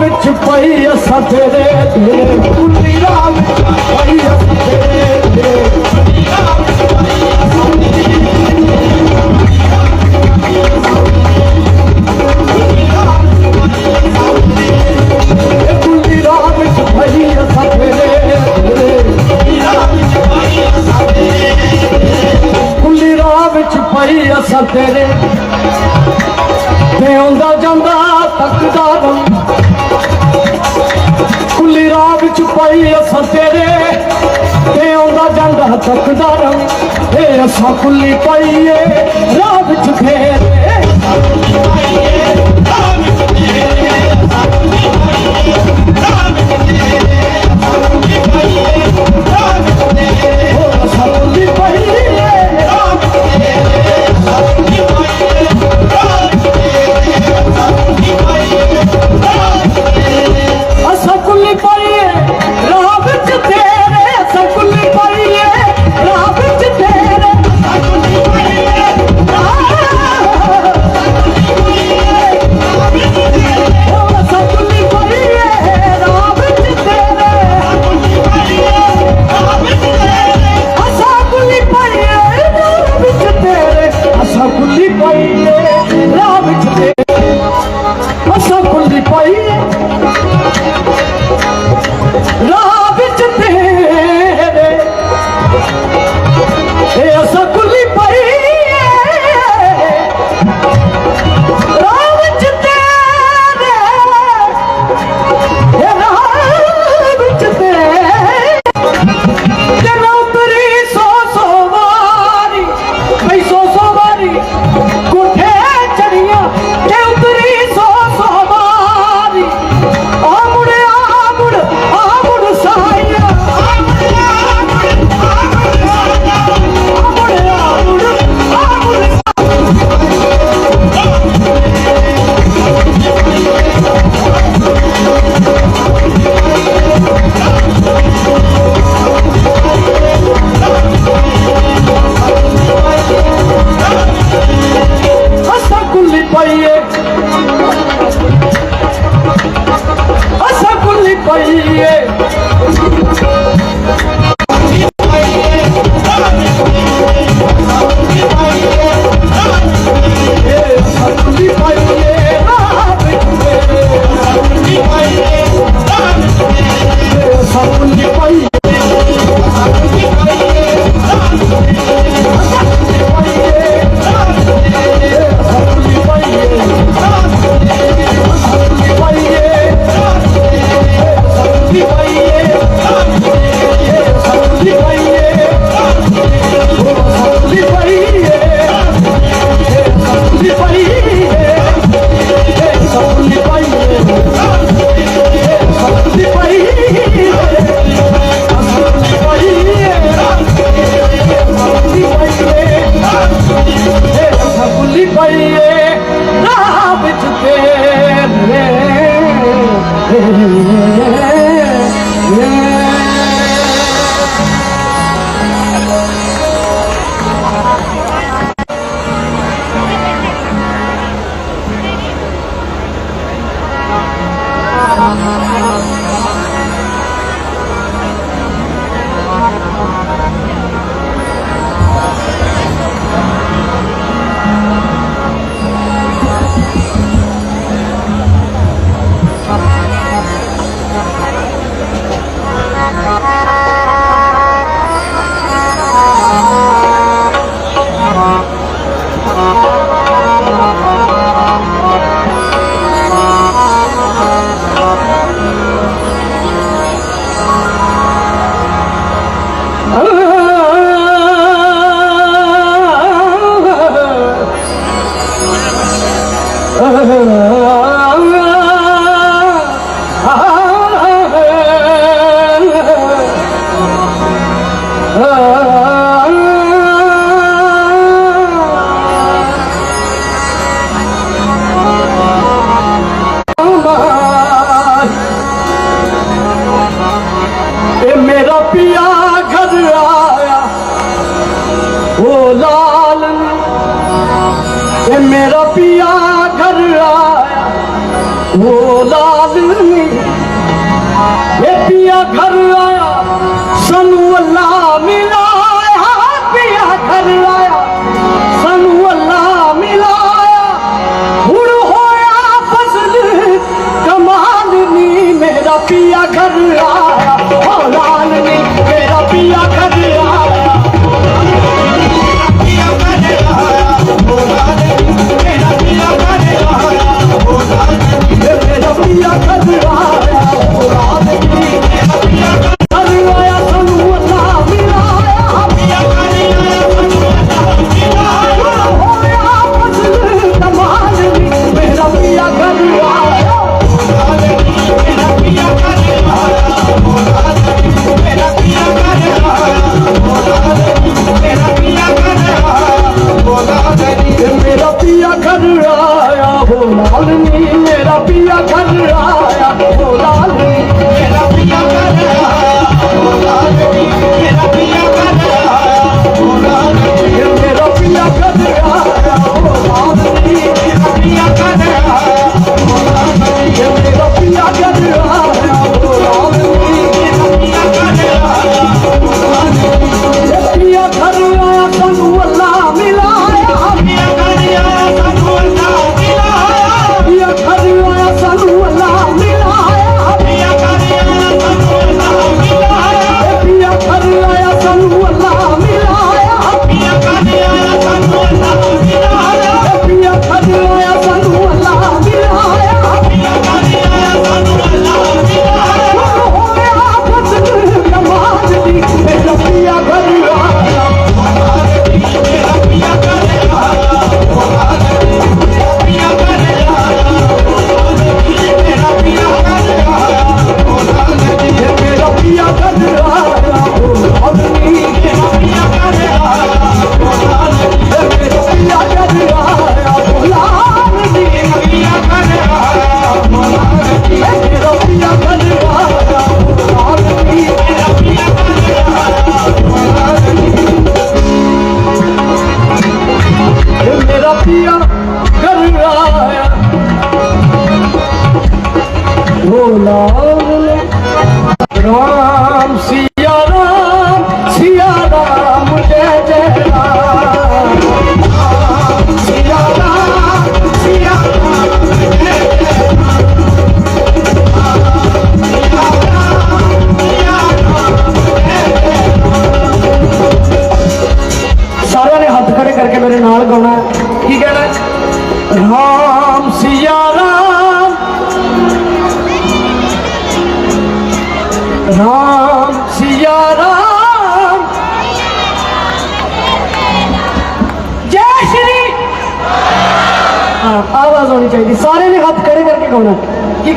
ਵਿੱਚ ਪਈ ਅਸਾਂ ਤੇਰੇ ਦੇ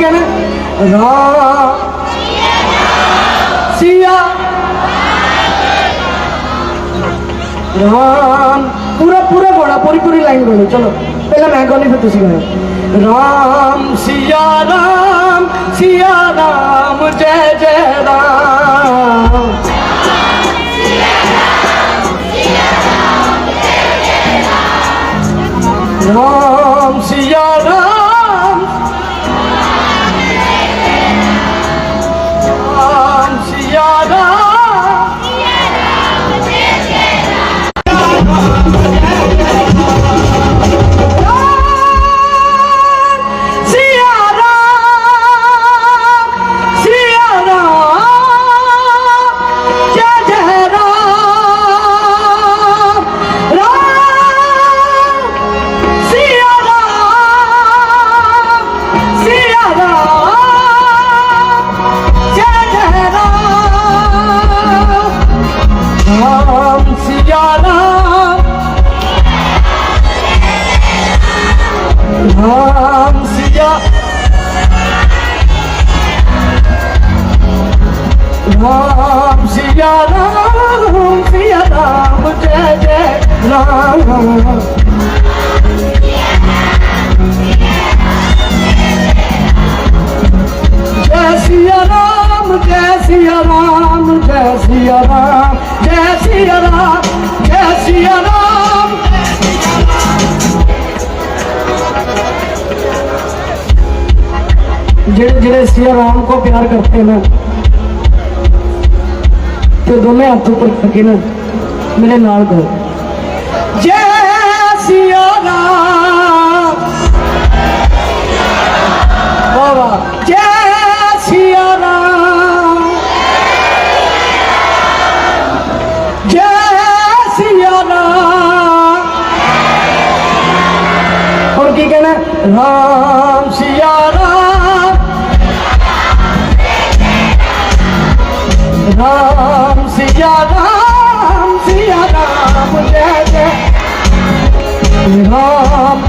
গেলে পুরো পুরো পড়া পরিপুরি লাইন বলো, চলো। তাহলে ম্যাগনি ফেলতেছি রাম, সিয়া রাম সিয়া, Ram. Salam sejak Lam sejak Lam sejak Lam sejak Lam Jai Siya Ram, Jai Siya Ram, Jai Siya Ram, Jai Siya Ram, Jai Siya Ram. ਜਿਹੜੇ ਜਿਹੜੇ सिया राम को प्यार करते हैं ना तो दोनों हाथ ऊपर करके ना मेरे नाल करो जय सिया राम बाबा जय सिया राम जय सिया राम और की कहना राम ਰਾਮ ਸਿਆ ਰਾਮ ਸਿਆ ਰਾਮ ਜੈ ਜੈ ਰਾਮ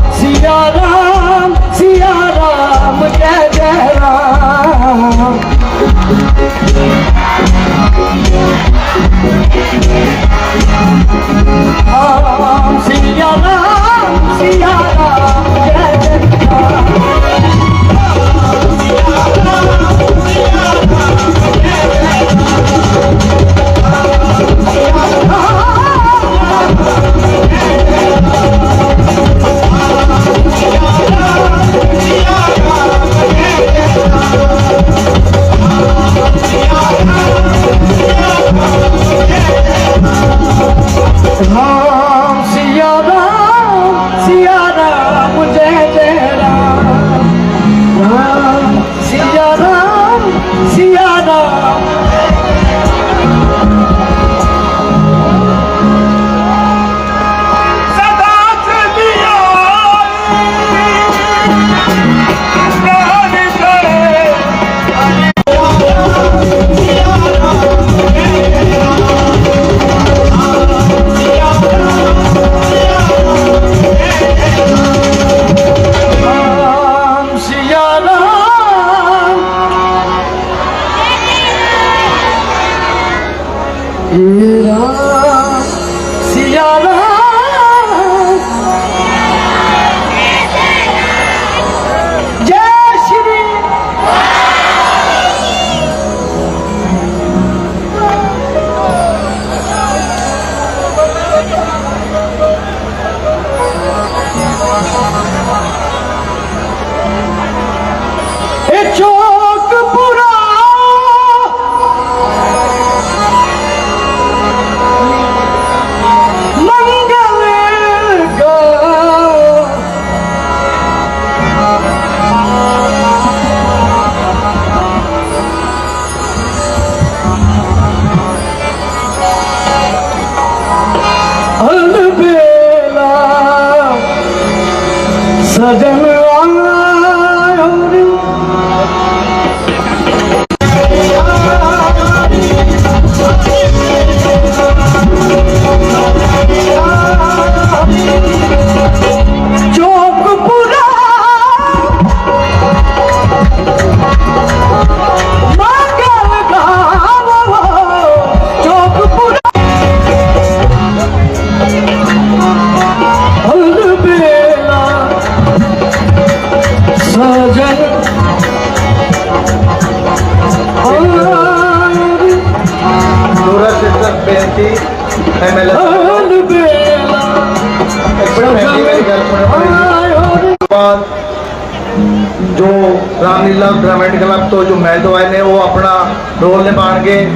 ਰਾਮਲੀਲਾ ਕਲੱਬ ਤੋਂ ਜੋ ਮੈਚ ਦਵਾਏ ਨੇ, ਉਹ ਆਪਣਾ ਰੋਲ ਨਿਭਾਣਗੇ।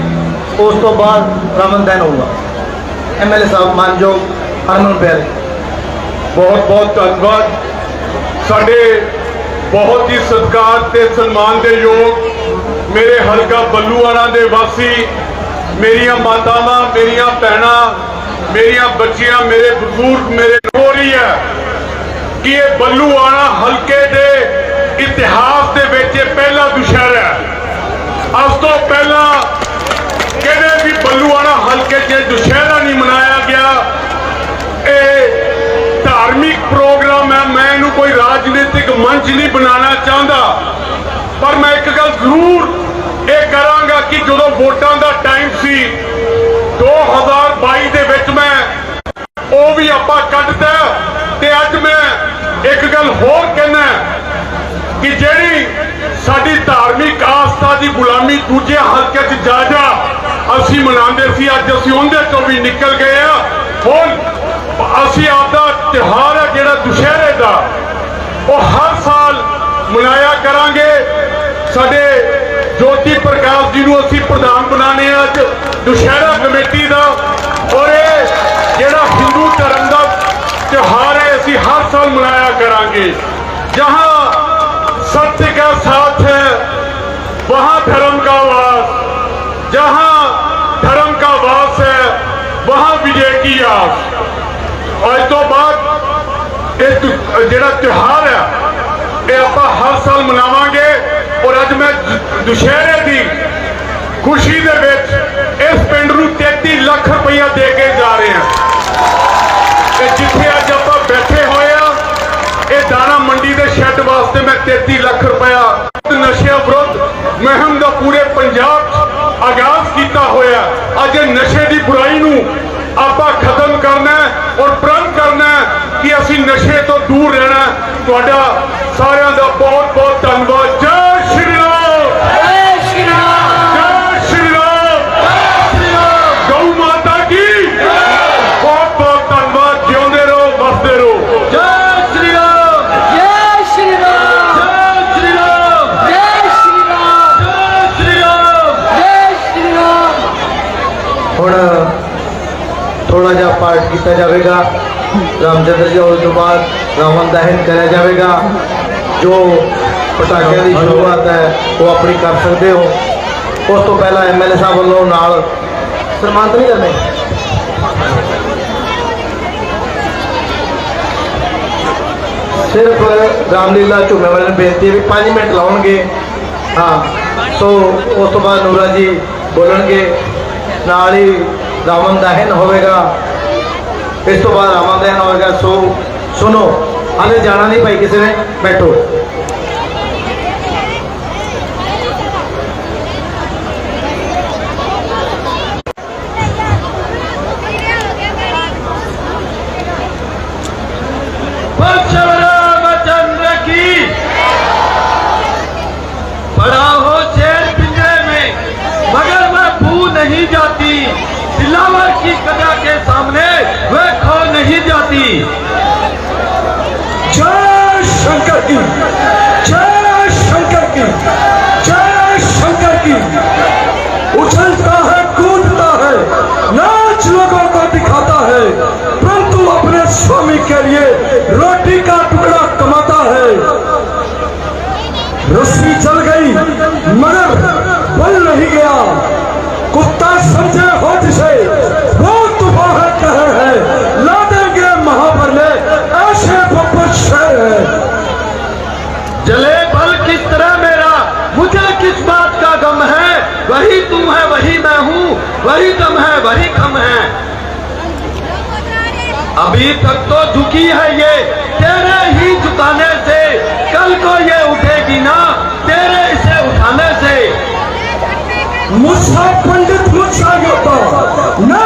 ਉਸ ਤੋਂ ਬਾਅਦ ਰਮਨ ਦੈਨ ਹੋਊਗਾ। ਐਮਐਲਏ ਸਾਹਿਬ ਮਾਨਜੋਗ ਹਰਮਨ ਪਿਆਰੇ। ਬਹੁਤ ਬਹੁਤ ਧੰਨਵਾਦ। ਸਾਡੇ ਬਹੁਤ ਹੀ ਸਤਿਕਾਰ ਤੇ ਸਨਮਾਨ ਦੇ ਯੋਗ ਮੇਰੇ ਹਲਕਾ ਬੱਲੂਆਣਾ ਦੇ ਵਾਸੀ, ਮੇਰੀਆਂ ਮਾਤਾਵਾਂ, ਮੇਰੀਆਂ ਭੈਣਾਂ, ਮੇਰੀਆਂ ਬੱਚੀਆਂ, ਮੇਰੇ ਬਜ਼ੁਰਗ, ਮੇਰੇ ਹੋ ਰਹੀ ਹੈ ਕਿ ਇਹ ਬੱਲੂਆਣਾ ਹਲਕੇ ਦੇ ਇਤਿਹਾਸ ਦੇ ਵਿੱਚ ਇਹ ਪਹਿਲਾ ਦੁਸ਼ਹਿਰਾ ਹੈ। ਅੱਜ ਤੋਂ ਪਹਿਲਾਂ ਕਿਹੜੇ ਵੀ ਬੱਲੂਆਣਾ ਹਲਕੇ 'ਚ ਦੁਸ਼ਹਿਰਾ ਨਹੀਂ ਮਨਾਇਆ ਗਿਆ, ਇਹ ਧਾਰਮਿਕ ਪ੍ਰੋਗਰਾਮ ਹੈ। ਮੈਂ ਇਹਨੂੰ ਕੋਈ ਰਾਜਨੀਤਿਕ ਮੰਚ ਨਹੀਂ ਬਣਾਉਣਾ ਚਾਹੁੰਦਾ। ਪਰ ਮੈਂ ਇੱਕ ਗੱਲ ਜ਼ਰੂਰ ਇਹ ਕਰਾਂਗਾ ਕਿ ਜਦੋਂ ਵੋਟਾਂ ਦਾ ਟਾਈਮ ਸੀ 2022 ਦੇ ਵਿੱਚ ਮੈਂ ਉਹ ਵੀ ਆਪਾਂ ਕੱਢਦਾ ਤੇ ਅੱਜ ਮੈਂ ਇੱਕ ਗੱਲ ਹੋਰ ਕਹਿਣਾ ਕਿ ਜਿਹੜੀ ਸਾਡੀ ਧਾਰਮਿਕ ਆਸਥਾ ਦੀ ਗੁਲਾਮੀ ਦੂਜੇ ਹਲਕੇ 'ਚ ਜਾ ਜਾ ਅਸੀਂ ਮਨਾਉਂਦੇ ਸੀ, ਅੱਜ ਅਸੀਂ ਉਹਦੇ ਤੋਂ ਵੀ ਨਿਕਲ ਗਏ ਆ। ਹੁਣ ਅਸੀਂ ਆਪਦਾ ਤਿਉਹਾਰ ਹੈ ਜਿਹੜਾ ਦੁਸ਼ਹਿਰੇ ਦਾ, ਉਹ ਹਰ ਸਾਲ ਮਨਾਇਆ ਕਰਾਂਗੇ। ਸਾਡੇ ਜੋਤੀ ਪ੍ਰਕਾਸ਼ ਜੀ ਨੂੰ ਅਸੀਂ ਪ੍ਰਧਾਨ ਬਣਾਣੇ ਆ ਅੱਜ ਦੁਸ਼ਹਿਰਾ ਕਮੇਟੀ ਦਾ। ਔਰ ਇਹ ਜਿਹੜਾ ਹਿੰਦੂ ਧਰਮ ਦਾ ਤਿਉਹਾਰ ਹੈ, ਅਸੀਂ ਹਰ ਸਾਲ ਮਨਾਇਆ ਕਰਾਂਗੇ। ਜਹਾਂ سچ کا ساتھ ہے۔ وہاں دھرم کا واس، جہاں دھرم کا واس ہے، وہاں بجے کی آس اور تو بعد جڑا تہوار ہے، یہ آپ ہر سال مناو گے اور اج میں دشہرے دی خوشی دے وچ اس پنڈ نو 33 لاکھ روپیہ دے کے جا رہے ہیں۔ جتھے 33 ਲੱਖ ਰੁਪਇਆ ਨਸ਼ਿਆਂ ਵਿਰੁੱਧ ਮੁਹਿੰਮ ਦਾ ਪੂਰੇ ਪੰਜਾਬ 'ਚ ਆਗਾਜ਼ ਕੀਤਾ ਹੋਇਆ। ਅੱਜ ਨਸ਼ੇ ਦੀ ਬੁਰਾਈ ਨੂੰ ਆਪਾਂ ਖਤਮ ਕਰਨਾ ਔਰ ਪ੍ਰਣ ਕਰਨਾ ਕਿ ਅਸੀਂ ਨਸ਼ੇ ਤੋਂ ਦੂਰ ਰਹਿਣਾ ਤੁਹਾਡਾ ਸਾਰਿਆਂ ਪਾਠ ਕੀਤਾ ਜਾਵੇਗਾ। ਰਾਮਚੰਦਰ ਜੀ, ਉਸ ਤੋਂ ਬਾਅਦ ਰਾਵਣ ਦਹਨ ਕਰਿਆ ਜਾਵੇਗਾ। ਜੋ ਪਟਾਕਿਆਂ ਦੀ ਸ਼ੁਰੂਆਤ ਹੈ, ਉਹ ਆਪਣੀ ਕਰ ਸਕਦੇ ਹੋ। ਉਸ ਤੋਂ ਪਹਿਲਾਂ ਐਮਐਲਏ ਸਾਹਿਬ ਵੱਲੋਂ ਨਾਲ ਸਨਮਾਨਿਤ ਨਹੀਂ ਕਰਨੇ। ਸਿਰਫ ਰਾਮਲੀਲਾ ਝੂਮੇ ਵਾਲੇ ਨੂੰ ਬੇਨਤੀ ਹੈ ਵੀ 5 ਮਿੰਟ ਲਾਉਣਗੇ। ਹਾਂ, ਸੋ ਉਸ ਤੋਂ ਬਾਅਦ ਨੂਰਾ ਜੀ ਬੋਲਣਗੇ। ਨਾਲ ਹੀ ਰਾਵਣ ਦਹਨ ਹੋਵੇਗਾ। اس کو بعد آپ دین اور سو سنو ہالے جانا نہیں پائی کسی نے میٹرو نہیں جاتی دلاور کی کتا کے سامنے شنکر کی جے شنکر کی جے شنکر کی اچھلتا ہے کودتا ہے ناچ لوگوں کو دکھاتا ہے پرنتو اپنے سوامی کے لیے روٹی کا ٹکڑا کماتا ہے رسی چل گئی مگر بل نہیں گیا ابھی تک تو جھکی ہے یہ۔ تیرے ہی جھکانے سے کل کو یہ اٹھے گی نا۔ تیرے اسے اٹھانے سے۔ مجھ پنڈت مجھ ہوتا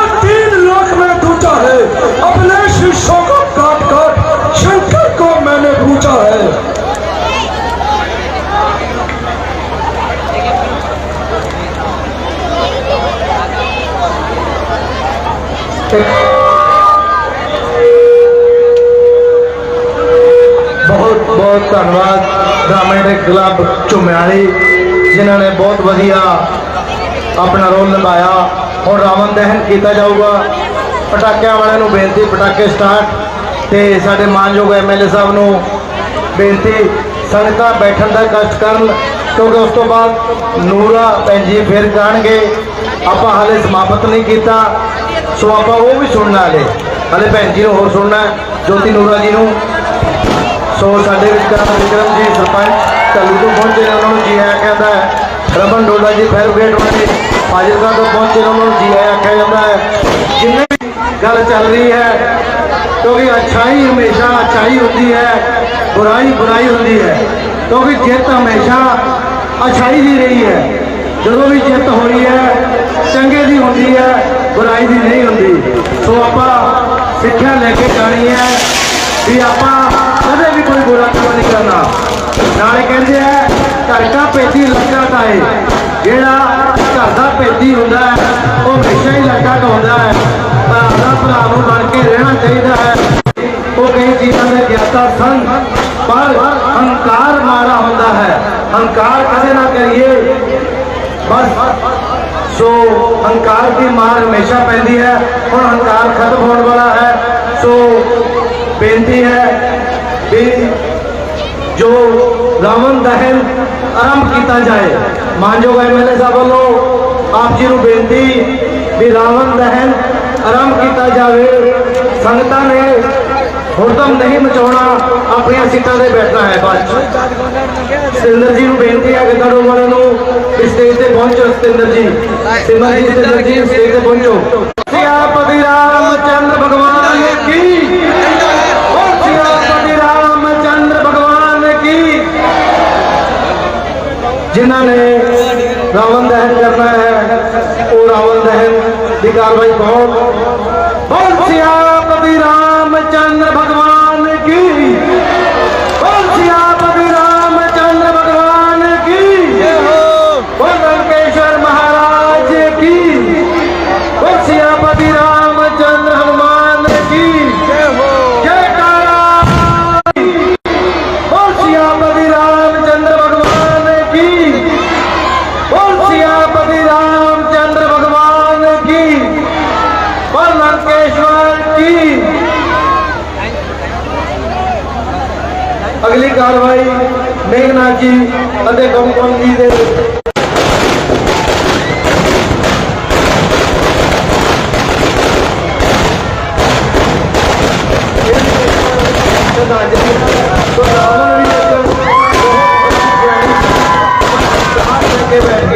ਬਹੁਤ ਬਹੁਤ ਧੰਨਵਾਦ ਗ੍ਰਾਮੀਣ ਕਲੱਬ ਝੁਮਿਆਲੀ ਜਿਨ੍ਹਾਂ ਨੇ ਬਹੁਤ ਵਧੀਆ ਆਪਣਾ ਰੋਲ ਨਿਭਾਇਆ। ਹੁਣ ਰਾਵਣ ਦਹਨ ਕੀਤਾ ਜਾਊਗਾ। ਪਟਾਕਿਆਂ ਵਾਲਿਆਂ ਨੂੰ ਬੇਨਤੀ ਪਟਾਕੇ ਸਟਾਰਟ ਤੇ ਸਾਡੇ ਮਾਨਯੋਗ ਐਮਐਲਏ ਸਾਹਿਬ ਨੂੰ ਬੇਨਤੀ ਸੰਗਤਾਂ ਬੈਠਣ ਦਾ ਕਸ਼ਟ ਕਰਨ ਕਿਉਂਕਿ ਉਸ ਤੋਂ ਬਾਅਦ ਨੂਰਾ ਭੈਣ ਜੀ ਫਿਰ ਗਾਣਗੇ ਆਪਾਂ ਹਾਲੇ ਸਮਾਪਤ ਨਹੀਂ ਕੀਤਾ ਸੋ ਆਪਾਂ ਉਹ ਵੀ ਸੁਣਨਾ ਹਲੇ। ਹਲੇ ਭੈਣ ਜੀ ਨੂੰ ਹੋਰ ਸੁਣਨਾ ਹੈ, ਜੋਤੀ ਨੂਰਾ ਜੀ ਨੂੰ। ਸੋ ਸਾਡੇ ਵਿਚਕਾਰ ਵਿਕਰਮ ਜੀ, ਸਰਪੰਚ ਕੱਲੂ ਤੋਂ ਪਹੁੰਚੇ ਨੇ, ਉਹਨਾਂ ਨੂੰ ਜੀ ਆਇਆ ਕਹਿੰਦਾ ਹੈ। ਰਮਨ ਡੋਲਾ ਜੀ, ਫਾਇਰ ਬ੍ਰਿਗੇਡ ਵਾਲੇ ਫਾਜ਼ਿਲਕਾ ਤੋਂ ਪਹੁੰਚੇ ਨੇ, ਉਹਨਾਂ ਨੂੰ ਜੀ ਆਇਆ ਆਖਿਆ ਜਾਂਦਾ ਹੈ। ਜਿੰਨੇ ਵੀ ਗੱਲ ਚੱਲ ਰਹੀ ਹੈ, ਕਿਉਂਕਿ ਅੱਛਾਈ ਹਮੇਸ਼ਾ ਅੱਛਾਈ ਹੁੰਦੀ ਹੈ, ਬੁਰਾਈ ਬੁਰਾਈ ਹੁੰਦੀ ਹੈ। ਕਿਉਂਕਿ ਜਿੱਤ ਹਮੇਸ਼ਾ ਅੱਛਾਈ ਦੀ ਰਹੀ ਹੈ। ਜਦੋਂ ਵੀ ਜਿੱਤ ਹੋਈ ਹੈ, ਚੰਗੇ ਦੀ ਹੁੰਦੀ ਹੈ, ਬੁਰਾਈ ਦੀ ਨਹੀਂ ਹੁੰਦੀ। ਸੋ ਆਪਾਂ ਸਿੱਖਿਆ ਲੈ ਕੇ ਜਾਣੀ ਹੈ ਵੀ ਆਪਾਂ ਕਦੇ ਵੀ ਕੋਈ ਬੁਰਾ ਕੰਮ ਨਹੀਂ ਕਰਨਾ। ਨਾਲੇ ਕਹਿੰਦੇ ਆ, ਘਰ ਦਾ ਪੇਤੀ ਲੱਗਾ ਤਾਂ ਹੈ ਜਿਹੜਾ ਘਰ ਦਾ ਪੇਤੀ ਹੁੰਦਾ ਹੈ, ਉਹ ਹਮੇਸ਼ਾ ਹੀ ਲੱਗਾ ਹੁੰਦਾ ਹੈ। ਭਰਾ ਦਾ ਭਰਾ ਨੂੰ ਬਣ ਕੇ ਰਹਿਣਾ ਚਾਹੀਦਾ ਹੈ। ਉਹ ਕਈ ਚੀਜ਼ਾਂ ਦੇ ਗਿਆਤਾ ਸਨ, ਪਰ ਹੰਕਾਰ ਮਾਰਾ ਹੁੰਦਾ ਹੈ। ਹੰਕਾਰ ਕਦੇ ਨਾ ਕਰੀਏ। ਬਸ, ਸੋ ਹੰਕਾਰ ਦੀ ਮਾਰ ਹਮੇਸ਼ਾ ਪੈਂਦੀ ਹੈ। ਹੁਣ ਹੰਕਾਰ ਖਤਮ ਹੋਣ ਵਾਲਾ ਹੈ। ਸੋ ਬੇਨਤੀ ਹੈ ਵੀ ਜੋ ਰਾਵਣ ਦਹਨ ਆਰੰਭ ਕੀਤਾ ਜਾਏ, ਮਾਨਯੋਗ ਐਮਐਲਏ ਸਾਹਿਬ ਵੱਲੋਂ ਆਪ ਜੀ ਨੂੰ ਬੇਨਤੀ ਵੀ ਰਾਵਣ ਦਹਨ ਆਰੰਭ ਕੀਤਾ ਜਾਵੇ। ਸੰਗਤਾਂ ਨੇ ਹੁੜਦਮ ਨਹੀਂ ਮਚਾਉਣਾ, ਆਪਣੀਆਂ ਸੀਟਾਂ ਤੇ ਬੈਠਣਾ ਹੈ ਬਸ। ਸਤਿੰਦਰ ਜੀ ਨੂੰ ਬੇਨਤੀ ਹੈ ਕਿ ਤੁਹਾਡੇ ਨੂੰ ਇਸ ਸਟੇਜ ਤੇ ਪਹੁੰਚੋ, ਸਤਿੰਦਰ ਜੀ। ਸਿਮਰ ਜੀ ਸਤਿੰਦਰ ਜੀ ਸਟੇਜ ਤੇ ਪਹੁੰਚੋ। ਸਿਆਪਤੀ ਰਾਮਚੰਦਰ ਭਗਵਾਨ। ਰਾਵਣ ਦਹਨ ਕਰਨਾ ਹੈ। ਉਹ ਰਾਵਣ ਦਹਨ ਦੀ ਕਾਰਵਾਈ ਬਹੁਤ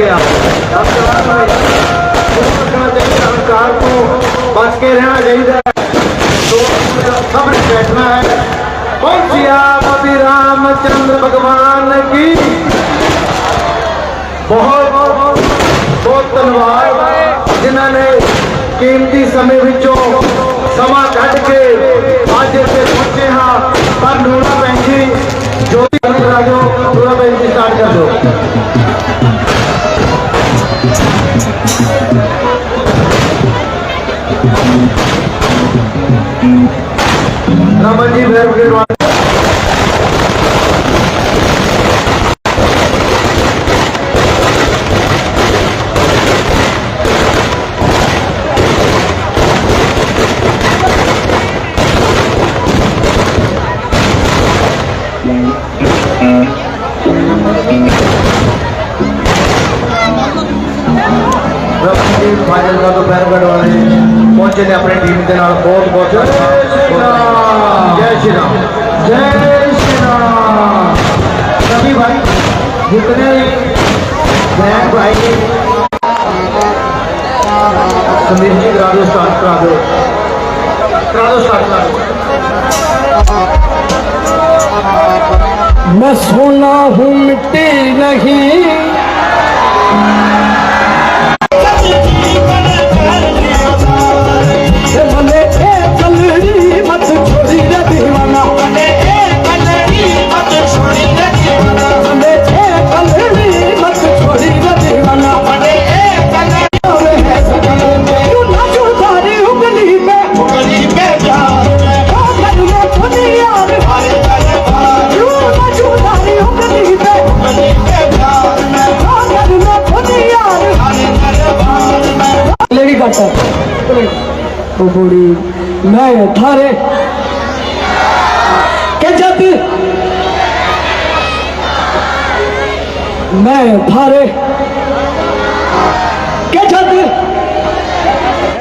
ਕੇ ਬੈਠ ਗਿਆ ਅਬ ਜਵਾਨ ਭਾਈ ਹੰਕਾਰ ਤੋਂ ਬਚ ਕੇ ਰਹਿਣਾ ਚਾਹੀਦਾ ਹੈ ਸੋ ਸਭ ਨੇ ਬੈਠਣਾ ਹੈ ਪਹੁੰਚਿਆ ਪਤੀ ਰਾਮਚੰਦਰ ਭਗਵਾਨ ਕੀ ਬਹੁਤ ਬਹੁਤ ਬਹੁਤ ਧੰਨਵਾਦ ਜਿਨ੍ਹਾਂ ਨੇ ਕੀਮਤੀ ਸਮੇਂ ਵਿੱਚੋਂ ਸਮਾਂ ਕੱਢ ਕੇ ਅੱਜ ਇੱਥੇ ਪਹੁੰਚੇ ਹਾਂ ਪਰ ਨੂਰਾ ਭੈਣ ਜੀ ਜੋਤੀ ਰਾਜੋ ਨੂਰਾ ਭੈਣ ਜੀ ਸਟਾਰਟ ਕਰ ਦਿਓ ਰਮਨ ਜੀ ਫੇਰ ਬ੍ਰਿਗੇਡ ফারে